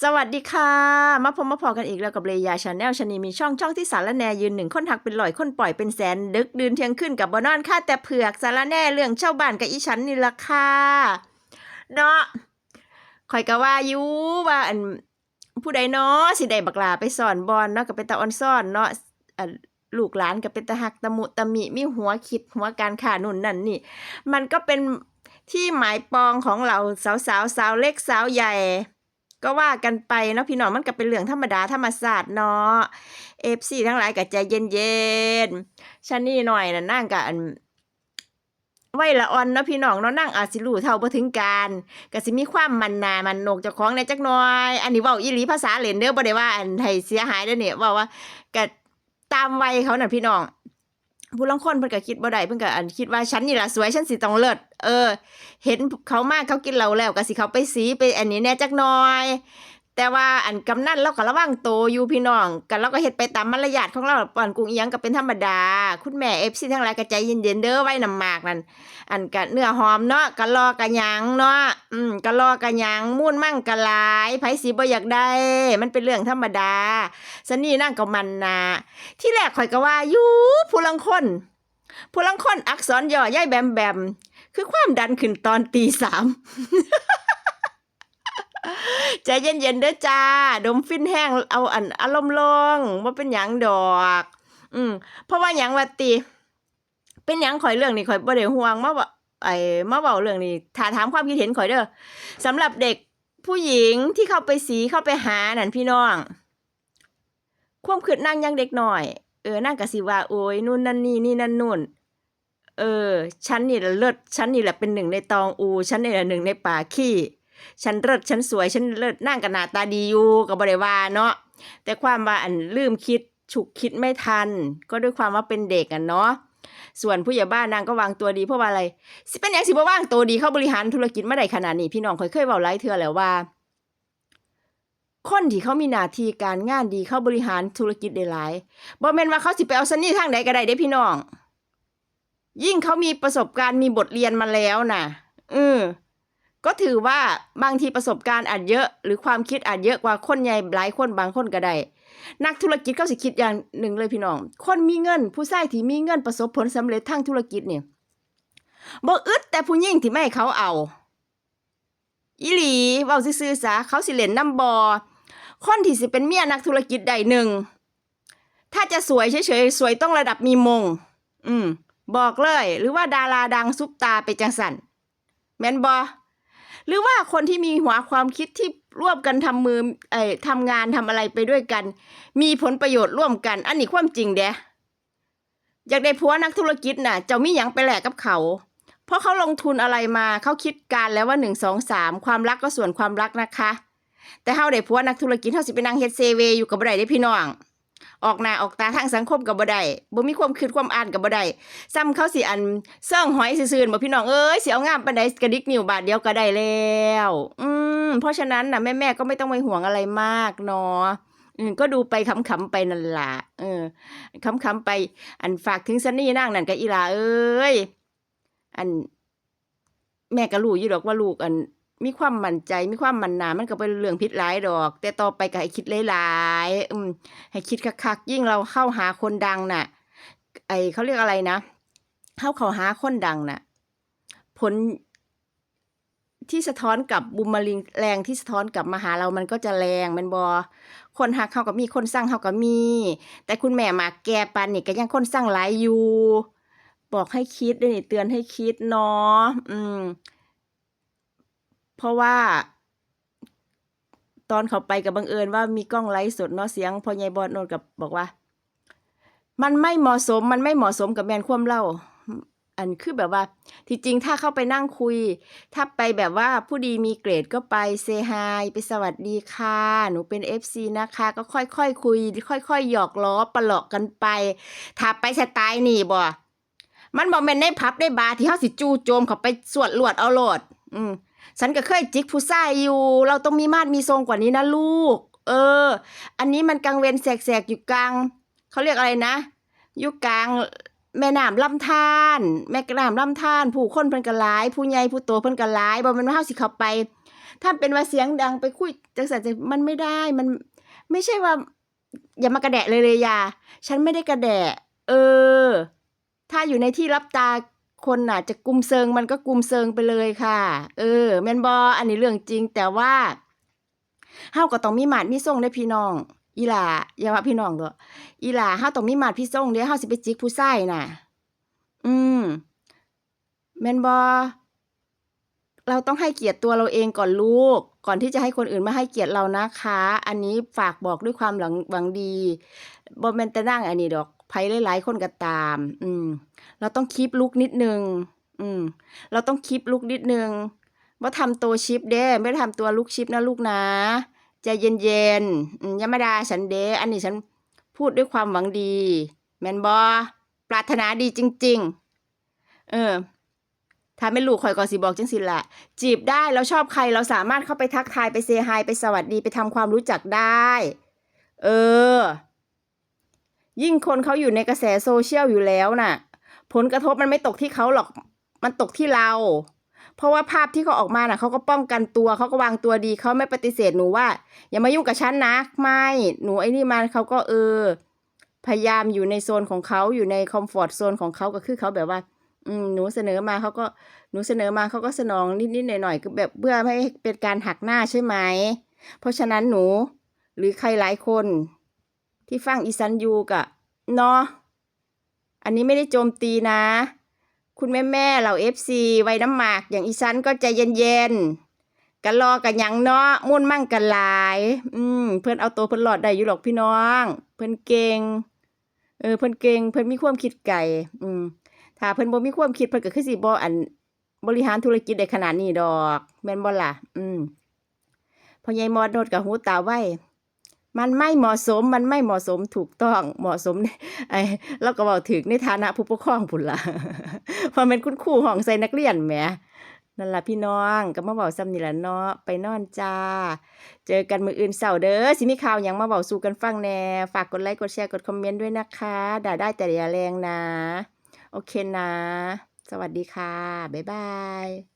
สวัสดีค่ะ มาพบมาพอกันอีกแล้วกับเลยาชาแนลชนีมีช่องช่องที่สารแนยืนหนึ่งคนหักเป็นลอยคนปล่อยเป็นแสนดึกดืนเที่ยงขึ้นกับบอนอนค่าแต่เผือกสารแหนเรื่องเช่าบ้านกับอีฉันนี่ละค่ะเนาะคอยก็ว่าอยู่ว่าอันผู้ใดเนาะสิได้บักลาไปสอนบอลเนาะก็เป็นตาออนซ่อนเนาะลูกหลานก็เป็นตาหักตะมุตะมิมีหัวคิดหัวการขานุ่นนั่นนี่ มันก็เป็นที่หมายปองของเราสาวสาวสาวเล็กสาวใหญ่ ก็ว่ากันไปเนาะพี่น้องมันก็เป็นเรื่องธรรมดาธรรมศาสตร์เนาะเอฟซีทั้งหลายก็ใจเย็นๆชันนี่หน่อยน่ะนั่งกับอันไว้ละอ่อนเนาะพี่น้องเนาะนั่งอาจสิรู้เท่าบ่ถึงการก็สิมีความมันนามันโนกเจ้าของในจักหน่อย อันนี้เว้าอีหลีภาษาเล่นเด้อบ่ได้ว่าอันให้เสียหายเด้อเนี่ยว้าว่าก็ตามวัยเขาน่ะพี่น้องผู้ลางคนเพิ่นก็คิดบ่ได้เพิ่นก็อันคิดว่าฉันนี่ล่ะสวยฉันสิต้องเลิศ เออ เห็นเขามากเขากินเหล้าแล้วก็สิเขาไปสีไปอันนี้แน่จักหน่อย แต่ว่าอันกำนันเราก็ระวังโตอยู่พี่น้องกันเราก็เฮ็ดไปตามมารยาทของเราป่อนกุ้งอียงก็เป็นธรรมดา คุณแม่ FC ทั้งหลายก็ใจเย็นๆเด้อไว้น้ำหมากนั่นอันก็เนื้อหอมเนาะกะลอกะยังเนาะอืมกะลอกะยังมูนมั่งกะลายไผสิบ่อยากได้ มันเป็นเรื่องธรรมดาซันนี่นั่งกับมันนาที่แรกข่อยก็ว่าอยู่ผู้ลังคนผู้ลังคนอักษรย่อย่ายแบมแบม คือความดันขึ้นตอนตีสามใจเย็นๆเด้อจ้า ดมฟินแห้งเอาอันอารมณ์ลงว่าเป็นหยังดอก อืมเพราะว่าหยังว่าตี เป็นหยังข่อยเรื่องนี้ข่อยบ่ได้ห่วงมาว่าไอ้มาเว้าเรื่องนี้ถ้าถามความคิดเห็นข่อยเด้อสำหรับเด็กผู้หญิงที่เข้าไปสีเข้าไปหานั่นพี่น้อง ความคิดนางยังเด็กหน่อย เออนางก็สิว่าโอ้ยนู่นนั่นนี่นี่นั่นนู่น เออ ฉันนี่แหละเลิศ ฉันนี่แหละเป็นหนึ่งในตองอู ฉันนี่แหละหนึ่งในป่าขี้ ฉันเลิศ ฉันสวย ฉันเลิศนั่งกับหน้าตาดีอยู่กับบริวาเนาะ แต่ความว่าอันลืมคิด ฉุกคิดไม่ทัน ก็ด้วยความว่าเป็นเด็กอะเนาะ ส่วนผู้ใหญ่บ้านนางก็วางตัวดีเพราะว่าอะไร สิเป็นอย่างสิบ่วางตัวดีเข้าบริหารธุรกิจมาได้ขนาดนี้ พี่น้องเคยเคยเว้าหลายเทื่อแล้วว่า คนที่เขามีหน้าที่การงานดีเข้าบริหารธุรกิจได้หลายบ่แม่นว่าเขาสิไปเอาซันนี่ทางใดก็ได้เด้พี่น้อง ยิ่งเขามีประสบการณ์มีบทเรียนมาแล้วน่ะอืมก็ถือว่าบางทีประสบการณ์อาจเยอะ หรือความคิดอาจเยอะกว่าคนใหญ่หลายคนบางคนก็ได้นักธุรกิจเขาสิคิดอย่างหนึ่งเลยพี่น้อง คนมีเงิน ผู้ชายที่มีเงินประสบผลสำเร็จทางธุรกิจเนี่ยบ่อึดแต่ผู้หญิงที่ไม่เขาเอาอีหลีเว้าซื่อๆซะเขาสิเล่นน้ำบอคนที่สิเป็นเมียนักธุรกิจใดหนึ่ง ถ้าจะสวยเฉยๆสวยต้องระดับมีมง อืม บอกเลย หรือว่าดาราดังซุปตาไปจังสันแมนบอหรือว่าคนที่มีหัวความคิดที่ร่วมกันทำมือเอ่ยทำงานทำอะไรไปด้วยกัน มีผลประโยชน์ร่วมกัน อันนี้ความจริงเด้อยากได้ผัวนักธุรกิจน่ะเจ้ามีหยังไปแหลกกับเขา เพราะเขาลงทุนอะไรมาเขาคิดการแล้วว่าหนึ่งสองสามความรักก็ส่วนความรักนะคะ แต่เฮาได้ผัวนักธุรกิจเฮาสิไปนั่งเฮ็ดเซเวอยู่กับบ่ได้พี่น้อง ออกหน้าออกตาทางสังคมกับบ่ได้บ่มีความคิดความอ่านกับบ่ได้ซ้ำเขาสิอันเสื่องหอยซื่อๆบ่พี่น้องเอ้ยสิเอางามปานใดกระดิกนิ้วบาทเดียวก็ได้แล้ว อืมเพราะฉะนั้นน่ะแม่ๆก็ไม่ต้องไปห่วงอะไรมากเนาะอืมก็ดูไปขำๆไปนั่นล่ะเออขำๆไป อันฝากถึงซันนี่นางนั่นกับอีลาเอ้ยอัน แม่ก็รู้อยู่ดอกว่าลูกอัน มีความมั่นใจมีความมั่นหนามันก็เป็นเรื่องผิดหลายดอก แต่ต่อไปก็ให้คิดหลายๆอืมให้คิดคักๆยิ่งเราเข้าหาคนดังน่ะ ไอเขาเรียกอะไรนะเข้าเขาหาคนดังน่ะ ผลที่สะท้อนกับบุมมาลิงแรงที่สะท้อนกลับมาหาเรามันก็จะแรงมันบอคนหักเขากับมีคนสร้างเขากับมี แต่คุณแม่มาแกปันนี่ก็ยังคนสร้างหลายอยู่ บอกให้คิดด้วยนี่เตือนให้คิดเนาะอืม เพราะว่า ตอนเขาไปกับบังเอิญว่ามีกล้องไลฟ์สดเนาะเสียงพ่อใหญ่บอดโนนกับบอกว่า มันไม่เหมาะสมมันไม่เหมาะสมกับแมนความเล่า อันคือแบบว่า ที่จริงถ้าเข้าไปนั่งคุย ถ้าไปแบบว่าผู้ดีมีเกรดก็ไปเซฮายไปสวัสดีค่ะหนูเป็น FC นะคะ ก็ค่อยๆคคุย ค่อยๆหยอกล้อประหลอกกันไป ถ้าไปสไตล์นี่บ่มันบอกแม่นในพับได้บาร์ที่เฮาสิจูโจมเขาไปสวดลวดเอาโลด อืม ฉันก็เคยจิกผู้ชายอยู่ เราต้องมีมาดมีทรงกว่านี้นะลูก เออ อันนี้มันกลางเวรแสกๆอยู่กลางเขาเรียกอะไรนะอยู่กลางแม่น้ำลำธารแม่น้ำลำธารผู้คนเพิ่นก็หลาย ผู้ใหญ่ผู้โตเพิ่นก็หลายบ่ม่นว่าเฮาสิเข้าไป ถ้าเป็นว่าเสียงดังไปคุยจังสันจะมันไม่ได้มันไม่ใช่ว่า อย่ามากระแดะเลยเลยยาฉันไม่ได้กระแดะ เออ ถ้าอยู่ในที่รับตา คนน่ะจะกุมเซิงมันก็กุมเซิงไปเลยค่ะ เออแมนบออันนี้เรื่องจริงแต่ว่าเฮาก็ต้องมีหมาดมีส่งได้พี่น้อง อีหล่าอย่าว่าพี่น้องเด้ออีหล่าเฮาต้องมีหมาดพี่ส่งเด้อเฮาสิไปจิกผู้ชายน่ะ อืมแมนบอเราต้องให้เกียรติตัวเราเองก่อนลูก ก่อนที่จะให้คนอื่นมาให้เกียรติเรานะคะ อันนี้ฝากบอกด้วยความหลังหวังดีบ่แม่นแต่นั่งอันนี้ดอก ไผหลายๆคนก็ตาม อืม เราต้องคีปลุกนิดนึง อืม เราต้องคีปลุกนิดนึงว่าทำตัวชิปเด้ไม่ทำตัวลุกชิปนะลูกนะใจเย็นๆอย่ามาด่าฉันเด้อันนี้ฉันพูดด้วยความหวังดี แมนบอปรารถนาดีจริง ๆ เออ ถ้าไม่ลูกข่อยก็สิบอกจังสิละจีบได้เราชอบใครเราสามารถเข้าไปทักทายไปเซฮายไปสวัสดีไปทำความรู้จักได้ เออ ยิ่งคนเขาอยู่ในกระแสโซเชียลอยู่แล้วน่ะ ผลกระทบมันไม่ตกที่เขาหรอก มันตกที่เรา เพราะว่าภาพที่เขาออกมาน่ะเขาก็ป้องกันตัวเขาก็วางตัวดีเขาไม่ปฏิเสธหนูว่า อย่ามายุ่งกับฉันนะ ไม่หนูไอ้นี่มันเขาก็เออ พยายามอยู่ในโซนของเขาอยู่ในคอมฟอร์ตโซนของเขาก็คือเขาแบบว่า อืมหนูเสนอมาเขาก็หนูเสนอมาเขาก็สนองนิดๆหน่อยๆก็แบบเพื่อไม่ให้เป็นการหักหน้าใช่ไหมเพราะฉะนั้นหนู หรือใครหลายคน ที่ฟังอีซันยูกะเนาะอันนี้ไม่ได้โจมตีนะ คุณแม่แม่ๆเหล่าเอฟซีไว้น้ำหมากอย่างอีซันก็ใจเย็นๆกันรอกันยังเนาะมุ่นมั่งกันหลาย อืม เพื่อนเอาตัวเพื่อนหลอดได้อยู่หรอกพี่น้อง เพื่อนเก่งเออเพื่อนเก่งเพื่อนมีความคิดไก่อืมถ้าเพิ่อนบ่มีความคิดเพิ่นก็คือสิบ่อันบริหารธุรกิจได้ขนาดนี้ดอกแม่นบ่ล่ะ อืมพ่อใหญ่มอดโนดกับหูตาไว้ มันไม่เหมาะสมมันไม่เหมาะสมถูกต้องเหมาะสมไอ้เราก็เว้าถึกในฐานะผู้ปกครองพุ่นละเพราะแม่นคุณครูห้องใส่นักเรียนแหมนั่นล่ะพี่น้องก็มาเว้าซ้ำนี่แหละเนาะไปนอนจ้า เจอกันมืออื่นเช้าเด้อสิมีข่าวยังมาเว้าสู่กันฟังแน่ฝากกดไลค์กดแชร์กดคอมเมนต์ด้วยนะคะ ด่าได้แต่อย่าแรงนะ โอเคนะ สวัสดีค่ะ บ๊ายบาย